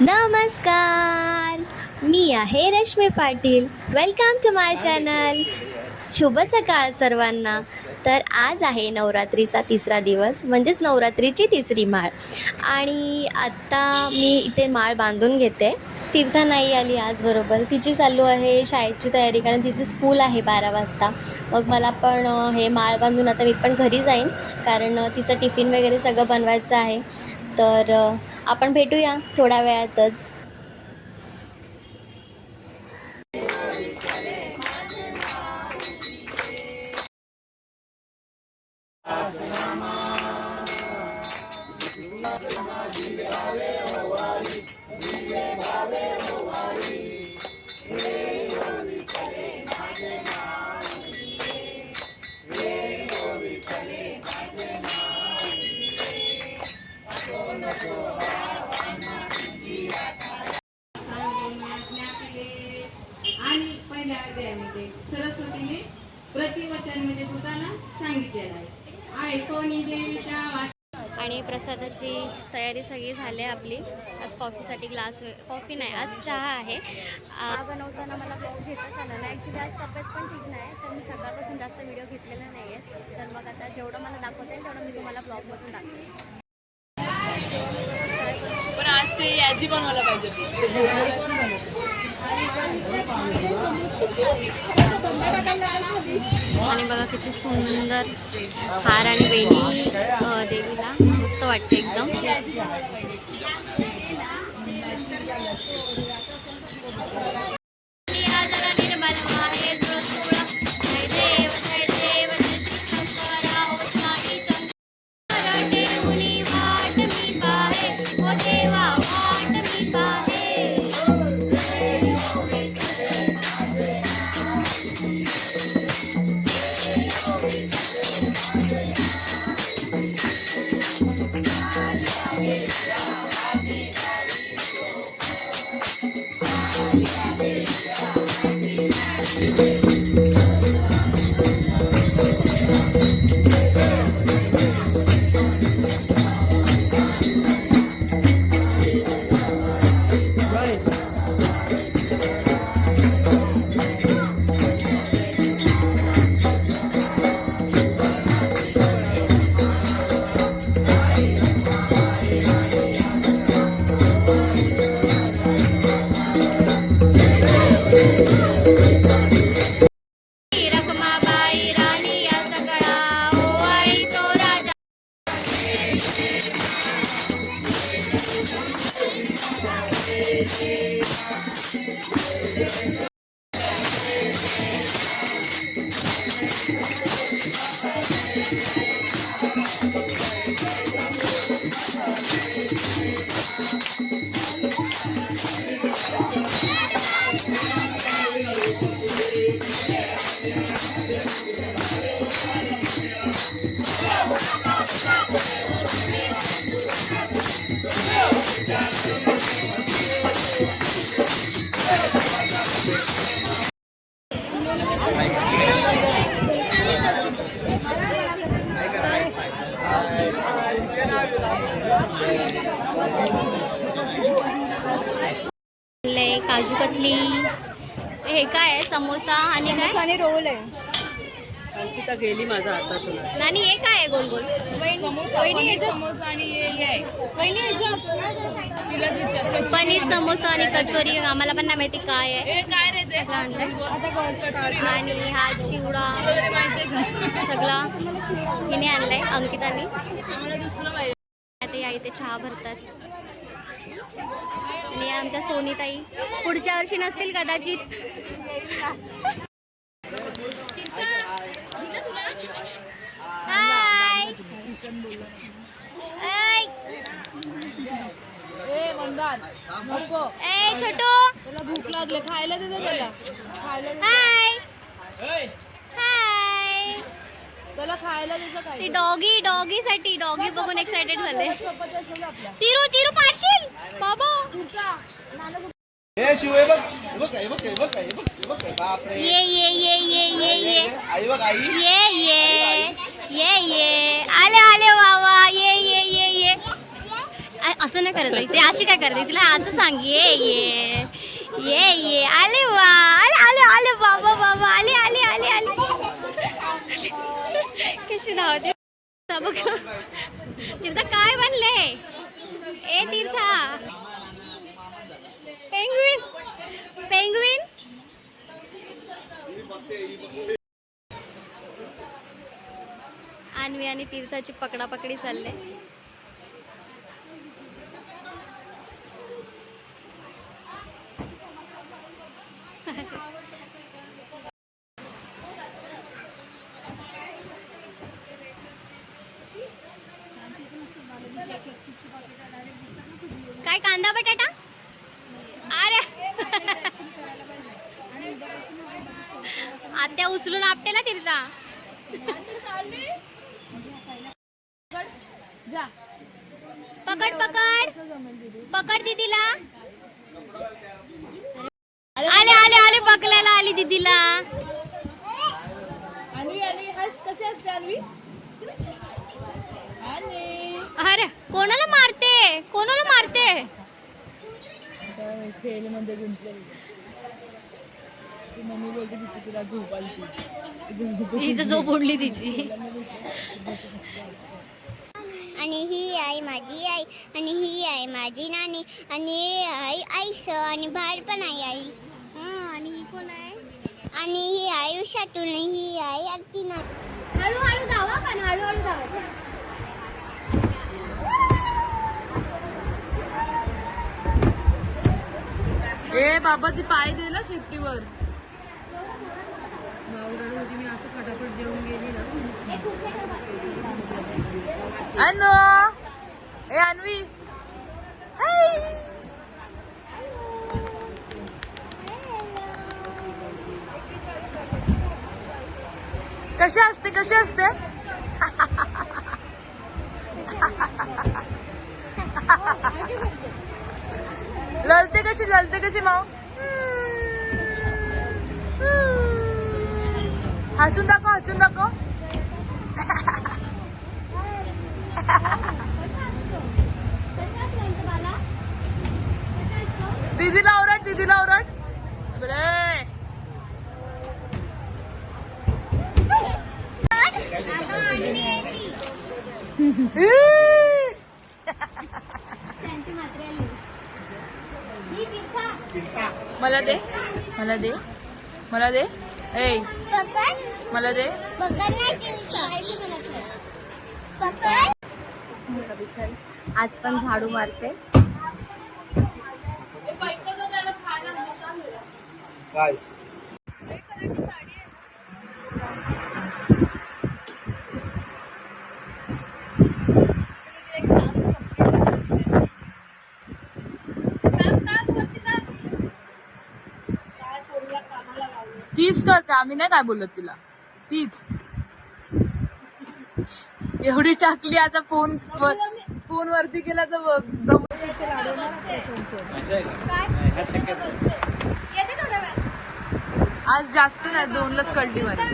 नमस्कार. मी आहे Rashmi Patil. Welcome to my channel शुभ सकाळ सर्वांना. तर आज आहे नवरात्रीचा तिसरा दिवस म्हणजेच नवरात्रीची तिसरी माळ. आणि आत्ता मी इथे माळ बांधून घेते. तीर्था नाही आली आज बरोबर. तिची चालू आहे शाळेची तयारी कारण तिची स्कूल आहे बारा वाजता. मग मला पण हे माळ बांधून आता मी पण घरी जाईन कारण तिचं टिफिन वगैरे सगळं बनवायचं आहे. तर आपण भेटूया थोड्या वेळातच. प्रतिवचन तुकाला सांगितलेलं आहे. ऐकोनी देवीच्या वाट आणि प्रसादाची तयारी सगळी झाली आहे आपली. आज कॉफीसाठी ग्लास कॉफी नाही आज चहा आहे. आ, बनवताना मला ब्लॉग घेताच आला नाही. ॲक्च्युली आज तब्येत पण ठीक नाही तर मी सकाळपासून जास्त व्हिडिओ घेतलेला नाही आहे तर मग आता जेवढं मला दाखवता येईल तेवढं मी तुम्हाला ब्लॉगमधून दाखवेन. पण आज ते याची बनवायला पाहिजे आणि बघा किती सुंदर हार आणि वेणी देवीला मस्त वाटते एकदम. なに? काजू कतली. हे काय आहे? समोसा आणि काय? आणि रोल आहे. अंकिता गेली माझा हातातून नानी हे काय आहे? गोल गोल. समोसा पनीर समोसा आणि हे हे आहे. तिला जी चक्क- पनीर समोसा आणि कचोरी आम्हाला पण नाही माहिती काय आहे. हे काय रे ते? आणलंय. आता कचोरी ना. आणि हा चिवडा. वगैरे माहितीये का? सगळा. हिने आणलाय अंकिताने. आम्हाला दुसरं पाहिजे या इथे चहा भरतात. आणि आमच्या सोनीताई पुढच्या वर्षी नसतील कदाचित. हाय ए छोटू. भूक लागले. खायला दे ना त्याला. खायला दे. हाय हाय त्याला खायला काय ती डॉगी डॉगी साठी डॉगी बघून एक्साइटेड झाले. तिरू तिरू पाडशील बाबा! हे शिव हे बघ हे बघ हे बघ हे बघ हे बघ हे बघ बापरे. ये ये ये ये ये ये आई बघ आई. ये ये. ये ये. आले आले वावा ये ये ये ये. असं नाही करायचं ते अशी काय करते? तिला असं सांग. ये ये. ये ये. आले वा. आले आले आले बाबा बाबा आले आले आले आले कशी धावते बघ. तीर्था काय बनले? ए तीर्था पेंग्विन पेंगवीन आणवी आणि तीर्थाची पकडापकडी चालले. काय कांदा बटाटा? अरे. आत्या उचलून आपटेला तीर्था जा. पकड पकड. पकड दीदीला. आले आले आले पकडायला आली दीदीला. अरे. खेळमध्ये मम्मी बोलते तिला झोप आली झोप उडली तिची. आणि ही आई माझी आई आणि ही आहे माझी नानी आणि हे आईस आणि बाहेर पण आहे आई. आणि ही कोण आहे? आणि ही आहे उषातून ही आहे आरती ना हळूहळू धावा पण हळूहळू धावा. ए बाबा ती पाय दे ना शेपटीवर. म्हणजे मी असं फटाफट जेवून गेली ना. अनु ए अन्वी. कशी असते कशी असते? ललते कशी ललते कशी माऊ? हसून दाखव हसून दाखव. दीदीला ओरड दीदीला ओरड. बरे. मला दे. मला दे. मला दे. ए मला दे. पकड नाही दिवसा पकड. आज पण झाडू मारते. काय तीच करते आम्ही नाही काय बोलत तिला. तीच. एवढी टाकली आता फोन फोन वरती केला तर आज जास्त नाही दोनलाच कळली मला.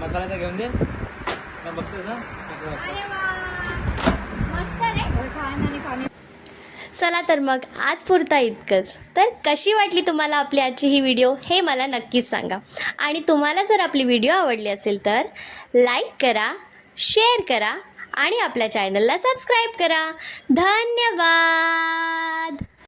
मसाला घेऊन दे. ना. चला तर मग आज पुरता इतकंच. तर कशी वाटली तुम्हाला आपली आजची ही व्हिडिओ हे मला नक्कीच सांगा. आणि तुम्हाला जर आपली व्हिडिओ आवडली असेल तर लाईक करा शेअर करा आणि आपल्या चॅनलला सबस्क्राईब करा. धन्यवाद!